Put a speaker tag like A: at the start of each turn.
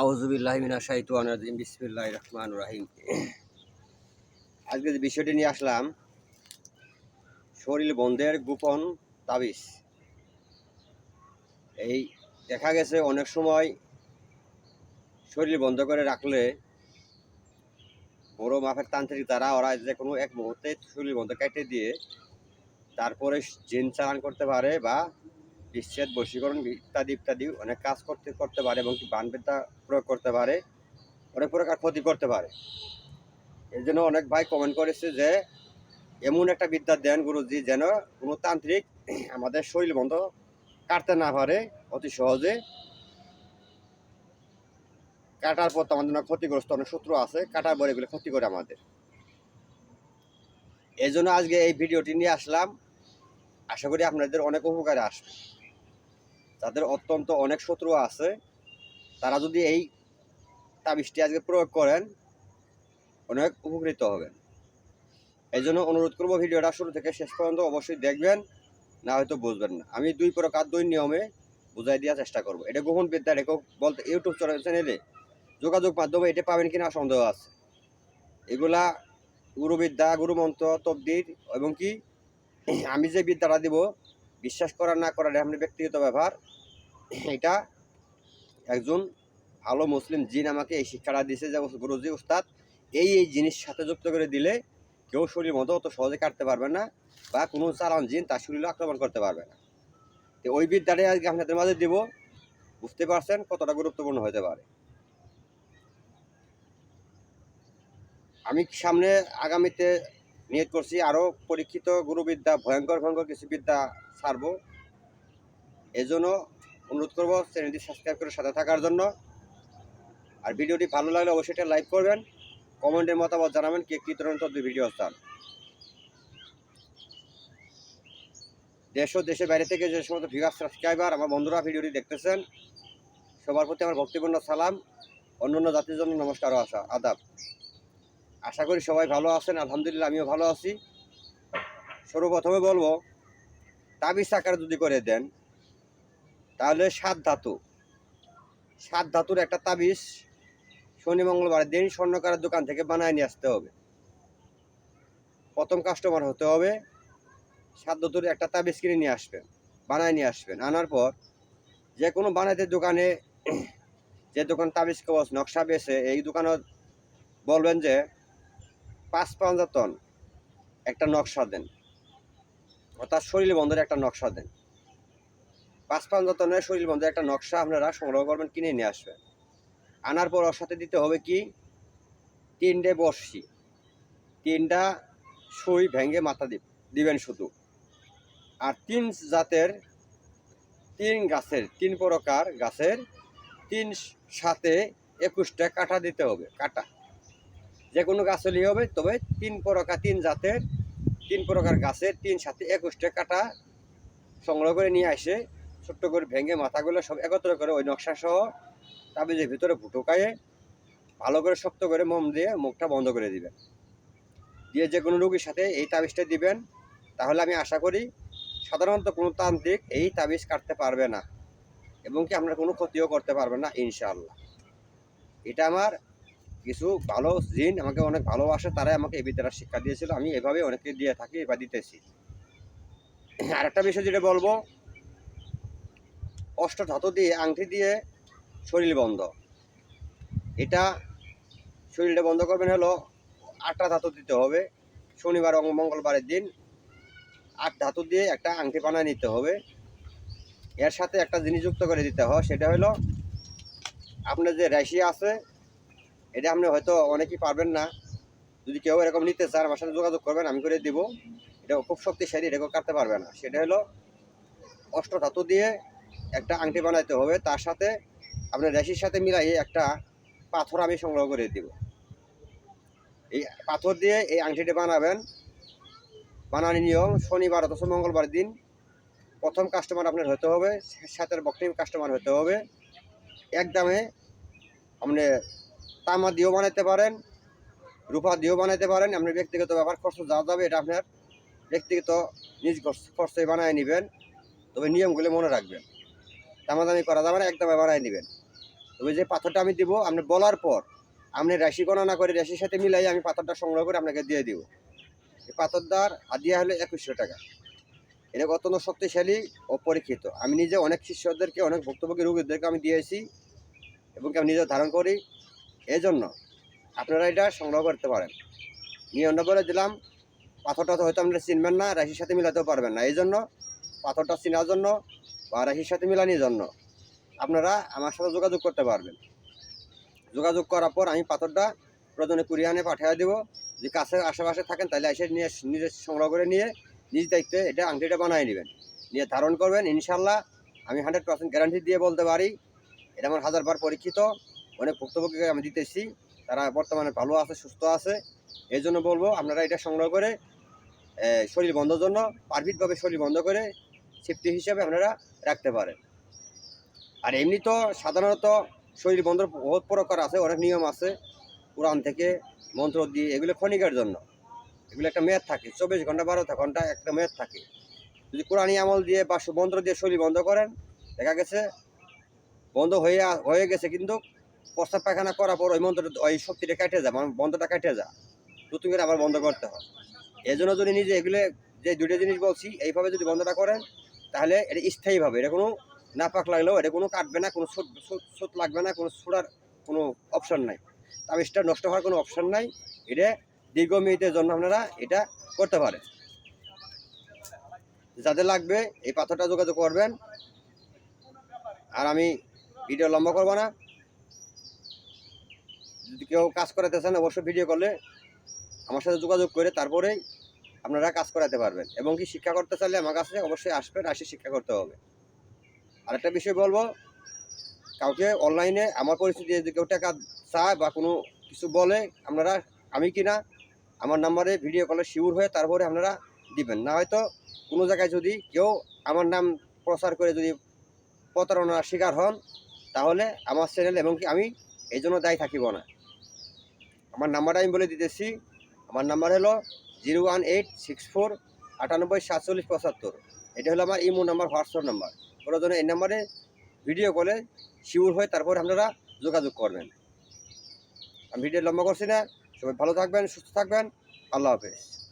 A: আউজুবিল্লাহ মিনা শাহিতান রাজিম বিসমিল্লাহ রহমান রাহিম। আজকে যে বিষয়টি নিয়ে আসলাম, শরীর বন্ধের গোপন তাবিজ। এই দেখা গেছে অনেক সময় শরীর বন্ধ করে রাখলে বড় মাপের তান্ত্রিক দ্বারা ওরা যে কোনো এক মুহূর্তে শরীর বন্ধ কেটে দিয়ে তারপরে জিন চালান করতে পারে বা বিচ্ছেদ বশীকরণ ইত্যাদি ইত্যাদি অনেক কাজ করতে করতে পারে এবং কি বানবিদ্যা প্রয়োগ করতে পারে, অনেক প্রকার ক্ষতি করতে পারে। এর জন্য অনেক ভাই কমেন্ট করেছে যে, এমন একটা বিদ্যা দেন গুরুজি যেন কোনো তান্ত্রিক আমাদের শরীর বন্ধ কাটতে না পারে অতি সহজে। কাটার পর আমাদের অনেক ক্ষতিগ্রস্ত, অনেক শত্রু আছে, কাটার পর এগুলো ক্ষতি করে আমাদের। এই জন্য আজকে এই ভিডিওটি নিয়ে আসলাম। আশা করি আপনাদের অনেক উপকারে আসবে। যাদের অত্যন্ত অনেক শত্রু আছে। তারা যদি এই তাবিজটি আজকে প্রয়োগ করেন, অনেক উপকৃত হবেন। এই জন্য অনুরোধ করব ভিডিওটা শুরু থেকে শেষ পর্যন্ত অবশ্যই দেখবেন, না হয়তো বুঝবেন না। আমি দুই প্রকার দুই নিয়মে বুঝাই দেওয়ার চেষ্টা করব। এটা গোপন বিদ্যা রেখো বলতে ইউটিউব চ্যানেলে যোগাযোগ মাধ্যমে এটা পাবেন কিনা সন্দেহ আছে। এগুলা গুরুবিদ্যা, গুরুমন্ত্র তবদির এবং কি, আমি যে বিদ্যাটা দিব বিশ্বাস করা, না করার আপনার ব্যক্তিগত ব্যবহার এটা একজন ভালো মুসলিম জিন আমাকে এই শিক্ষাটা দিয়েছে যে, গুরুজি, উস্তাদ, এই এই জিনিস সাথে যুক্ত করে দিলে কেউ শরীর মতো অত সহজে কাটতে পারবে না বা কোনো চালান জিন তার শরীরে আক্রমণ করতে পারবে না। তো ওই বিদ্যাটাই আজকে আপনাদের মাঝে দিব। বুঝতে পারছেন কতটা গুরুত্বপূর্ণ হতে পারে। আমি সামনে আগামীতে নিয়ত করছি। আরও পরীক্ষিত গুরুবিদ্যা, ভয়ঙ্কর ভয়ঙ্কর কিছু বিদ্যা ছাড়বো। এজন্য অনুরোধ করব চ্যানেলটি সাবস্ক্রাইব করে সাথে থাকার জন্য। আর ভিডিওটি ভালো লাগলে অবশ্যই এটা লাইক করবেন, কমেন্টের মতামত জানাবেন, কে কী ধরনের ভিডিও চান। দেশ ও দেশের বাইরে থেকে যে সমস্ত ভিউয়ার সাবস্ক্রাইবার আমার বন্ধুরা ভিডিওটি দেখতেছেন, সবার প্রতি আমার ভক্তিপূর্ণ সালাম অন্য অন্য জাতির জন্য নমস্কার আশা, আদাব। আশা করি সবাই ভালো আছেন, আলহামদুলিল্লাহ আমিও ভালো আছি। সর্বপ্রথমে বলব, তাবিজ আকার যদি করে দেন, তাহলে সাত ধাতু। সাত ধাতুর একটা তাবিজ শনি মঙ্গলবার দিন স্বর্ণকারের দোকান থেকে বানায় নিয়ে আসতে হবে। প্রথম কাস্টমার হতে হবে, সাত ধাতুর একটা তাবিজ কিনে নিয়ে আসবেন, বানায় নিয়ে আসবেন। আনার পর যে কোনো বানাইতে দোকানে, যে দোকান তাবিজ কবচ, নকশা বেছে, এই দোকানে বলবেন যে পাঁচ পাঞ্জাতন একটা নকশা দেন। অর্থাৎ শরীর বন্ধের একটা নকশা দেন। পাঁচ পাঞ্জাতনের শরীর বন্ধের একটা নকশা আপনারা সংগ্রহ করবেন, কিনে নিয়ে আসবেন। আনার পর ওর সাথে দিতে হবে কি? তিনটে বর্ষি তিনটা সুই ভেঙে মাথা দিব দিবেন শুধু। আর তিন জাতের তিন গাছের, তিন প্রকার গাছের তিন সাথে একুশটা কাটা দিতে হবে, কাটা। যে কোনো গাছ হলেই হবে, তবে তিন প্রকার, তিন জাতের, তিন প্রকার গাছের তিন সাথে একুশটা কাটা সংগ্রহ করে নিয়ে আসে। ছোট্ট করে ভেঙে মাথাগুলো সব একত্র করে ওই নকশা সহ তাবিজের ভিতরে ফুটোকায়ে ভালো করে শক্ত করে মোম দিয়ে মুখটা বন্ধ করে দিবেন। দিয়ে যে কোনো রোগীর সাথে এই তাবিজটা দিবেন, তাহলে আমি আশা করি সাধারণত কোনো তান্ত্রিক এই তাবিজ কাটতে পারবে না এবং কি আপনার কোনো ক্ষতিও করতে পারবে না, ইনশাআল্লাহ। এটা আমার কিছু ভালো জিন আমাকে অনেক ভালোবাসে, তারাই আমাকে এই বিদ্যাটা শিক্ষা দিয়েছিল। আমি এভাবে অনেকে দিয়ে থাকি বা দিতেছি। আর একটা বিষয় যেটা বলব অষ্ট ধাতু দিয়ে আংটি দিয়ে শরীর বন্ধ। এটা শরীরটা বন্ধ করবেন হলো আটটা ধাতু দিতে হবে, শনিবার এবং মঙ্গলবারের দিন আট ধাতু দিয়ে একটা আংটি বানায় নিতে হবে। এর সাথে একটা জিনিস যুক্ত করে দিতে হয়, সেটা হলো আপনার যে রেশি আছে এটা আপনি হয়তো অনেকেই পারবেন না। যদি কেউ এরকম নিতে চান আমার সাথে যোগাযোগ করবেন, আমি করে দিব। এটা খুব শক্তিশালী, এটা কাটতে পারবে না। সেটা হলো অষ্ট ধাতু দিয়ে একটা আংটি বানাইতে হবে। তার সাথে আপনার রেশির সাথে মিলাই একটা পাথর আমি সংগ্রহ করে দিব। এই পাথর দিয়ে এই আংটিটি বানাবেন। বানানি নিয়ম, শনিবার অথচ মঙ্গলবার দিন প্রথম কাস্টমার আপনার হতে হবে সাথে বক্তব্য কাস্টমার হতে হবে। একদমে আপনি তামা দিয়েও বানাইতে পারেন, রূপা দিয়েও বানাইতে পারেন। আপনার ব্যক্তিগত ব্যাপার, খরচ যা যাবে এটা আপনার ব্যক্তিগত নিজ খরচে বানায় নেবেন। তবে নিয়মগুলো মনে রাখবেন। দামাদামি করা যাবে না, একদমে বানায় নেবেন। তবে যে পাথরটা আমি দিব, আপনি বলার পর আপনি রাশি গণনা করে রাশির সাথে মিলাই আমি পাথরটা সংগ্রহ করে আপনাকে দিয়ে দিব। এই পাথরটার আদিয়া হলো একুশশো টাকা। এটা অত্যন্ত শক্তিশালী ও পরীক্ষিত। আমি নিজে অনেক শিষ্যদেরকে, অনেক ভুক্তভোগী রোগীদেরকে আমি দিয়েছি এবং আমি নিজে ধারণ করি। জন্য আপনারা এটা সংগ্রহ করতে পারেন। নিয়মটা বলে দিলাম পাথরটা তো হয়তো আপনারা চিনবেন না, রাশির সাথে মিলাতেও পারবেন না। এই জন্য পাথরটা চেনার জন্য বা রাশির সাথে মিলানোর জন্য আপনারা আমার সাথে যোগাযোগ করতে পারবেন। যোগাযোগ করার পর আমি পাথরটা প্রয়োজনে কুড়িয়ে আনে পাঠিয়ে দেবো। যদি কাছে আশেপাশে থাকেন তাহলে এসে নিয়ে নিজে সংগ্রহ করে নিয়ে নিজ দায়িত্বে এটা আংটিটা বানিয়ে নেবেন। নিয়ে ধারণ করবেন ইনশাল্লাহ আমি হান্ড্রেড পার্সেন্ট গ্যারান্টি দিয়ে বলতে পারি, এটা আমার হাজারবার পরীক্ষিত। অনেক ভুক্তভোগীকে আমি দিতেছি তারা বর্তমানে ভালো আছে, সুস্থ আছে। এই জন্য বলব, আপনারা এটা সংগ্রহ করে শরীর বন্ধর জন্য পারফিটভাবে শরীর বন্ধ করে সেফটি হিসাবে আপনারা রাখতে পারেন। আর এমনি তো সাধারণত শরীর বন্ধর বহুত প্রকার আছে, অনেক নিয়ম আছে। কোরআন থেকে মন্ত্র দিয়ে, এগুলো ক্ষণিকের জন্য। এগুলো একটা মেয়াদ থাকে, চব্বিশ ঘণ্টা, বারো ঘণ্টা একটা মেয়াদ থাকে। যদি কোরআনী আমল দিয়ে বা মন্ত্র দিয়ে শরীর বন্ধ করেন, দেখা গেছে, বন্ধ হয়ে হয়ে গেছে কিন্তু প্রস্তাব পায়খানা করার পর ওই মন্ত্রটা, ওই শক্তিটা কেটে যায় মানে বন্ধটা কেটে যা। নতুন করে আবার বন্ধ করতে হয় এই জন্য যদি নিজে এগুলো, যে দুটো জিনিস বলছি, এইভাবে যদি বন্ধটা করেন, তাহলে এটা স্থায়ীভাবে এটা কোনো নাপাক লাগলেও এটা কোনো কাটবে না, কোনো সুত লাগবে না, কোনো ছোড়ার কোনো অপশন নাই। তাবিজটা নষ্ট হওয়ার কোনো অপশন নাই। এটা দীর্ঘমেয়াদের জন্য আপনারা এটা করতে পারেন। যাদের লাগবে, এই পাথরটা যোগাযোগ করবেন। আর আমি ভিডিও লম্বা করব না। যদি কেউ কাজ করাতে চান, অবশ্যই ভিডিও কলে আমার সাথে যোগাযোগ করে তারপরেই আপনারা কাজ করাতে পারবেন। এবং কি শিক্ষা করতে চাইলে আমার কাছে অবশ্যই আসবেন আসি শিক্ষা করতে হবে। আরেকটা বিষয় বলব, কাউকে অনলাইনে আমার পরিস্থিতি যদি কেউ টাকা চায় বা কোনো কিছু বলে, আপনারা আমি কিনা আমার নাম্বারে ভিডিও কলে শিওর হয়ে তারপরে আপনারা দিবেন। না হয়তো কোনো জায়গায় যদি কেউ আমার নাম প্রচার করে যদি প্রতারণার শিকার হন, তাহলে আমার চ্যানেল এবং কি আমি এই জন্য দায়ী থাকিব না। আমার নাম্বারটা আমি বলে দিতেছি। আমার নাম্বার হলো zero one eight six four আটানব্বই সাতচল্লিশ পঁচাত্তর। এটা হলো আমার ইমো নাম্বার, হোয়াটসঅ্যাপ নাম্বার। ওরা জন্য এই নাম্বারে ভিডিও কলে, শিওর হয়ে তারপর আপনারা যোগাযোগ করবেন। আমি ভিডিও লম্বা করছি না। সবাই ভালো থাকবেন, সুস্থ থাকবেন। আল্লাহ হাফেজ।